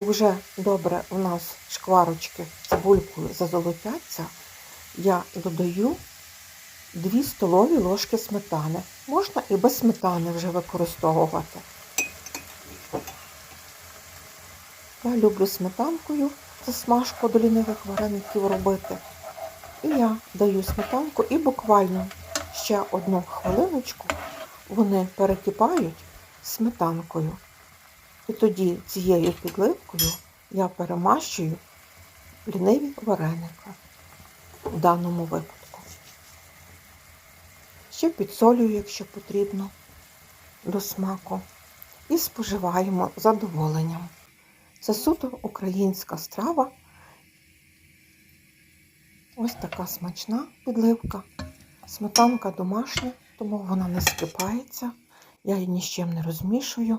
Вже добре у нас шкварочки цибулькою зазолотяться, я додаю 2 столові ложки сметани. Можна і без сметани вже використовувати. Я люблю сметанкою засмажку до лінивих вареників робити. І я даю сметанку і буквально ще одну хвилиночку вони перекипають сметанкою. І тоді цією підливкою я перемащую ліниві вареники в даному випадку. Ще підсолюю, якщо потрібно, до смаку. І споживаємо задоволенням. Це суто українська страва. Ось така смачна підливка. Сметанка домашня, тому вона не скипається. Я її ні з чим не розмішую.